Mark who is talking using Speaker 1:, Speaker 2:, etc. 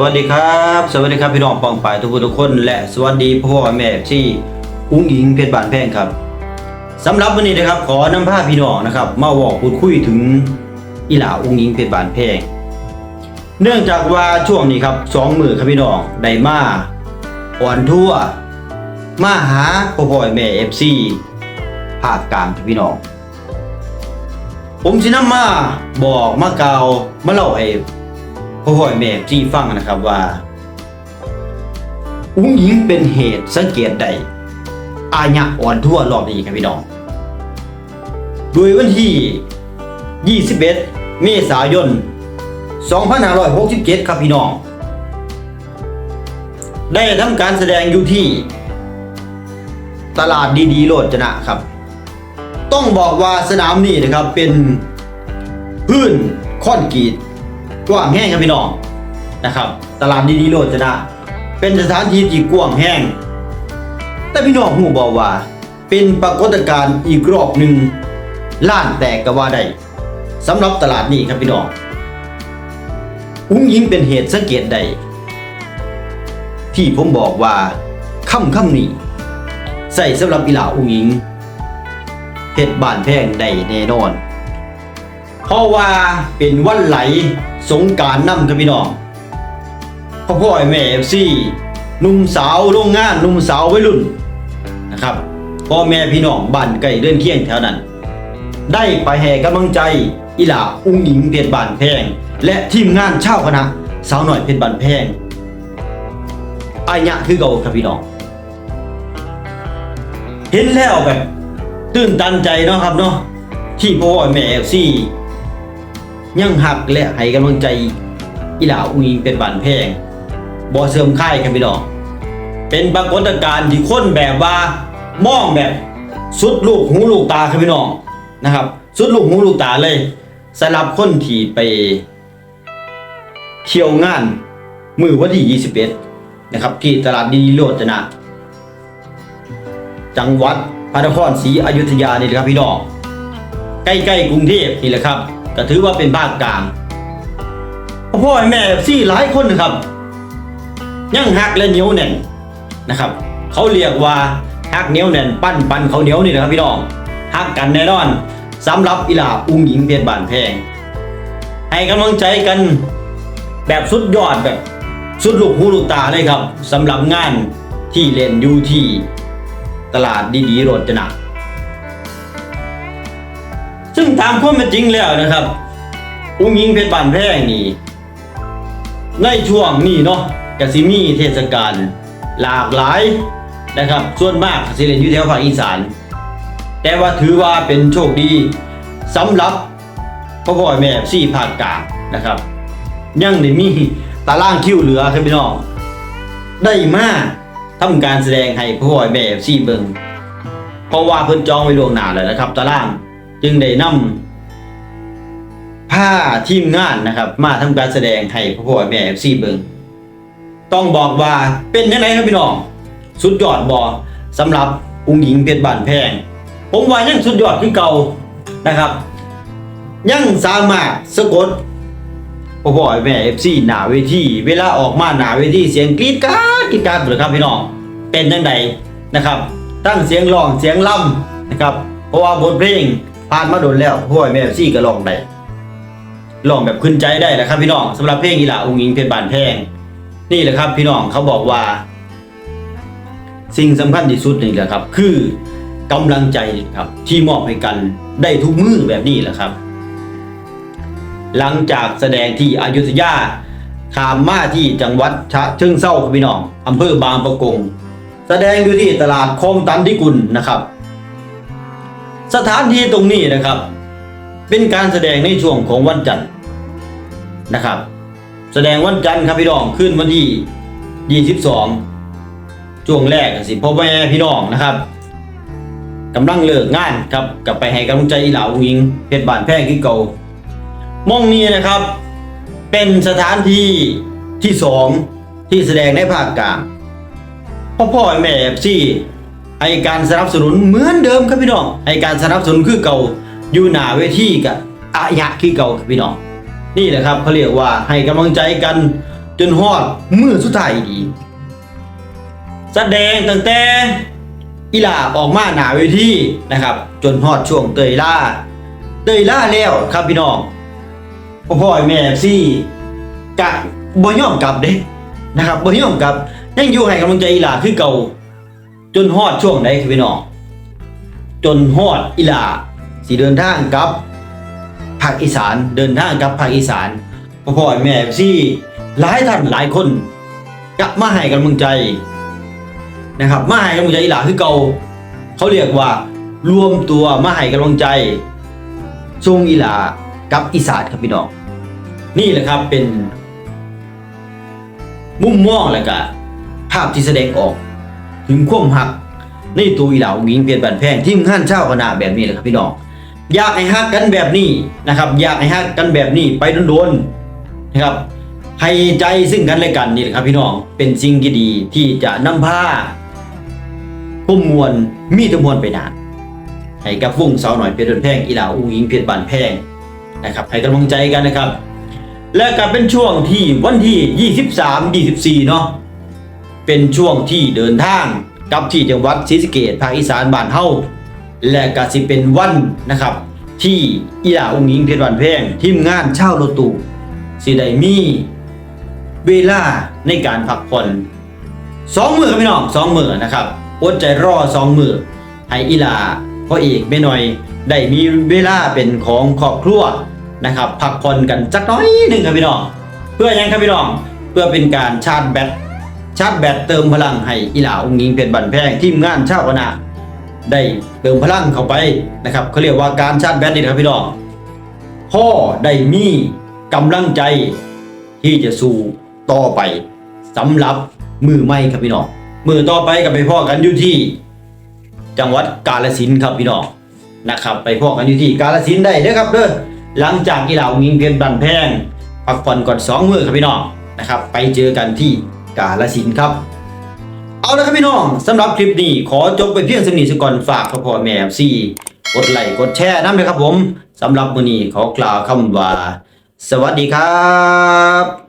Speaker 1: สวัสดีครับ สวัสดีครับพี่น้องปองปายทุกผู้ทุกคน และสวัสดีพ่อแม่ที่อุ้งอิงเพชรบานแพงครับสำหรับวันนี้นะครับขอนำภาพพี่น้องนะครับมาบอกพูดคุยถึงอีหลาอุ้งอิงเพชรบานแพงเนื่องจากว่าช่วงนี้ครับสองมือครับพี่น้องไดมาอ่อนทั่ว มาหาพ่อพ่อแม่เอฟซีภาคกลางพี่น้อง ผมสินำมาบอกมากาวมาเล่าให้ พ่อพ่อแม่ที่ฟังนะครับว่า อุ้งหญิงเป็นเหตุสังเกตใดอาญะอ่อนทั่วรอบนี้ครับพี่น้อง โดยวันที่ 21 เมษายน 2567 ครับพี่น้อง ได้ทำการแสดงอยู่ที่ ตลาดดีๆโลดจนะครับ ต้องบอกว่าสนามนี้นะครับเป็นพื้นคอนกรีต กว้างแห้งครับพี่น้องนะครับ ตลาดดีๆโลดจนะ เป็นสถานที่ที่กว้างแห้ง แต่พี่น้องหูบอกว่า เป็นปรากฏการณ์อีกรอบหนึ่งล้านแตกกว่าได้สำหรับตลาดนี้ครับพี่น้องอุ้งยิงเป็นเหตุสังเกตใดที่ผมบอกว่าคำคำนี้ใส่สำหรับอีหลาอุ้งยิงเพชรบานแพงได้แน่นอน เพราะว่าเป็นวันไหล สงการนำครับพี่น้องพ่อพ่อแม่เอฟซีหนุ่มสาวโรงงานหนุ่มสาววัยรุ่นนะครับพ่อแม่พี่น้องบ้านใกล้เดินเคียงแถวนั้น ได้ไปแห่กำลังใจอีหลาอุ้งหญิงเพชรบานแพง และทีมงานเช่าคณะสาวหน่อยเพชรบานแพงอายะคือเก่าครับพี่น้อง เห็นแล้วแบบ ตื่นตันใจเนาะครับเนาะที่พ่อแม่เอฟซี ยังหักและให้กำลังใจอีหลาอุ้งเป็นบานแพงบ่เสื่อมค่ายครับพี่น้องเป็นปรากฏการณ์ที่คนแบบว่ามองแบบสุดลูกหูลูกตาครับพี่น้องนะครับ สุดลูกหูลูกตาเลยสำหรับคนที่ไปเที่ยวงานมือวันที่21นะครับ ที่ตลาดดีโลจนะจังหวัดพระนครศรีอยุธยานี่แหละครับพี่น้องใกล้ๆกรุงเทพนี่แหละครับ ก็ถือว่าเป็นภาคกลางพ่อแม่ซี่หลายคนนะครับ ยังหักและเหนียวแน่นนะครับ เขาเรียกว่าหักเหนียวแน่นปั้นปั้นเขาเหนียวนี่นะครับพี่น้องหักกันแน่นอนสำหรับอีหลาอุ้งหญิงเพชรบานแพง ให้กำลังใจกันแบบสุดยอดแบบสุดลูกหูลูกตาเลยครับสำหรับงานที่เล่นอยู่ที่ตลาดดีๆโรจนะ ซึ่งตามความเป็นจริงแล้วนะครับ อุ้งยิงเพชรบานแพงนี่ ในช่วงนี้เนาะกสิมีเทศกาลหลากหลายนะครับ ส่วนมากสิเล่นอยู่แถวภาคอีสาน แต่ว่าถือว่าเป็นโชคดีสำหรับพ่อพ่อแม่สี่ภาคกลางนะครับ ยังได้มีตารางคิวเหลือครับพี่น้องได้มากทำการแสดงให้พ่อพ่อแม่สี่เบิงเพราะว่าเพิ่นจองไว้ล่วงหน้าแล้วนะครับตาราง จึงได้นำผ้าทีมงานนะครับ มาทำการแสดงให้พ่อพ่อแม่สี่เบิงต้องบอกว่าเป็นยังไงครับพี่น้อง สุดยอดบอสำหรับอุ้งหญิงเพชรบานแพง ผมว่ายังสุดยอดคือเก่านะครับ ยังสามารถสะกดพ่อพ่อแม่เอฟซีหนาเวทีเวลาออกมาหนาเวทีเสียงกรี๊ดกราดกรี๊ดกราดเลยครับพี่น้องเป็นยังไงนะครับ ตั้งเสียงร้องเสียงล่ำนะครับเพราะว่าบทเพลง ผ่านมาโดนแล้วพ่อแม่เอฟซีก็ร้องได้ร้องแบบขึ้นใจได้แหละครับพี่น้องสำหรับเพลงอีหลาองค์หญิงเพชรบานแพง นี่แหละครับพี่น้องเขาบอกว่า สิ่งสำคัญที่สุดนี่แหละครับ คือกำลังใจครับที่มอบให้กันได้ทุกมือแบบนี้แหละครับ หลังจากแสดงที่อยุธยาขามมาที่จังหวัดฉะเชิงเซาครับพี่น้องอำเภอบางปะกง แสดงอยู่ที่ตลาดคลองตันทิกุลนะครับ สถานที่ตรงนี้นะครับ เป็นการแสดงในช่วงของวันจันทร์นะครับ แสดงวันจันทร์ครับพี่น้องขึ้นวันที่ 22 ช่วงแรกสิพ่อแม่พี่น้องนะครับกำลังเลิกงานครับกลับไปให้กำลังใจอีหลาอุ้งอิงเพชรบานแพงที่เก่ามองนี้นะครับ เป็นสถานที่ที่สองที่แสดงในภาคกลางพ่อพ่อแม่เอฟซี ให้การสนับสนุนเหมือนเดิมครับพี่น้องให้การสนับสนุนคือเก่าอยู่หน้าเวทีกับอายะคือเก่าครับพี่น้อง นี่แหละครับเขาเรียกว่าให้กำลังใจกันจนฮอดมือสุดท้ายดีแสดงตั้งแต่อีลาออกมาหนาเวทีนะครับ จนฮอดช่วงเตยล่าเตยล่าแล้วครับพี่น้องพ่อพ่อแม่ซี่กะบ่ยอมกลับเด้นะครับบ่ยอมกลับยังอยู่ให้กำลังใจอีลาคือเก่า จนฮอดช่วงใดครับพี่น้องจนฮอดอีหลาสิเดินทางกับภาคอีสานเดินทางกับภาคอีสานพ่อพ่อแม่ซี่หลายท่านหลายคนกลับมาให้กำลังใจนะครับมาให้กำลังใจอีหลาคือเก่าเขาเรียกว่ารวมตัวมาให้กำลังใจทรงอีหลากับอีสานครับพี่น้องนี่แหละครับเป็น มุมมองและก็ภาพที่แสดงออก ถึงความหักในตัวอีหลาหญิงเปลี่ยนบันแพงที่มงานเช่าคณะแบบนี้แหละครับพี่น้องอยากให้ฮักกันแบบนี้นะครับอยากให้ฮักกันแบบนี้ไปโดนๆนะครับให้ใจซึ่งกันและกันนี่แหละครับพี่น้องเป็นสิ่งที่ดีที่จะนำพาพุ่มมวลมีแตะมวลไปนานให้กับวงสาวหน่อยเพชรแพงอีหลาอูยิงเพชรบานแพงนะครับให้กำลังใจกันนะครับ และก็เป็นช่วงที่วันที่ 23 24 เนาะ เป็นช่วงที่เดินทางกับที่จังหวัดศรีสะเกษภาคอีสานบ้านเฮาและก็สิเป็นวันนะครับ ที่อีหลาอูยิงเพชรบานแพงทีมงานเช่ารถตู้สิได้มีเวลาในการพักผ่อนสองมือครับพี่น้องสองมือนะครับอดใจรอสองมือให้อีลาพ่อเอกไม่น้อยได้มีเวลาเป็นของครอบครัวนะครับพักผ่อนกันจักน้อยหนึ่งครับพี่น้องเพื่อยังครับพี่น้องเพื่อเป็นการชาร์จแบต ชาร์จแบตเติมพลังให้อีหลาองค์หญิงเป็นบันแพงทีมงานเช่าคณะได้เติมพลังเข้าไปนะครับเขาเรียกว่าการชาร์จแบตนี่นะครับพี่น้องพ่อได้มีกำลังใจที่จะสู้ต่อไปสำหรับมือไม่ครับพี่น้องมือต่อไปกับไปพ่อกันอยู่ที่ จังหวัดกาฬสินธุ์ครับพี่น้องนะครับ ไปพ่อกันอยู่ที่กาฬสินธุ์ได้เด้อครับเด้อหลังจากกีฬายิงเพียนบันแพงพักผ่อนก่อนสองมือครับพี่น้องนะครับ ไปเจอกันที่ กาลสินครับ เอาละครับพี่น้องสำหรับคลิปนี้ขอจบไปเพียงสำนีสก่อนฝากพ่อพ่อแม่ซีกดไลค์กดแชร์น้ำเลยครับผมสำหรับมื้อนี้ขอกล่าวคำว่า สวัสดีครับ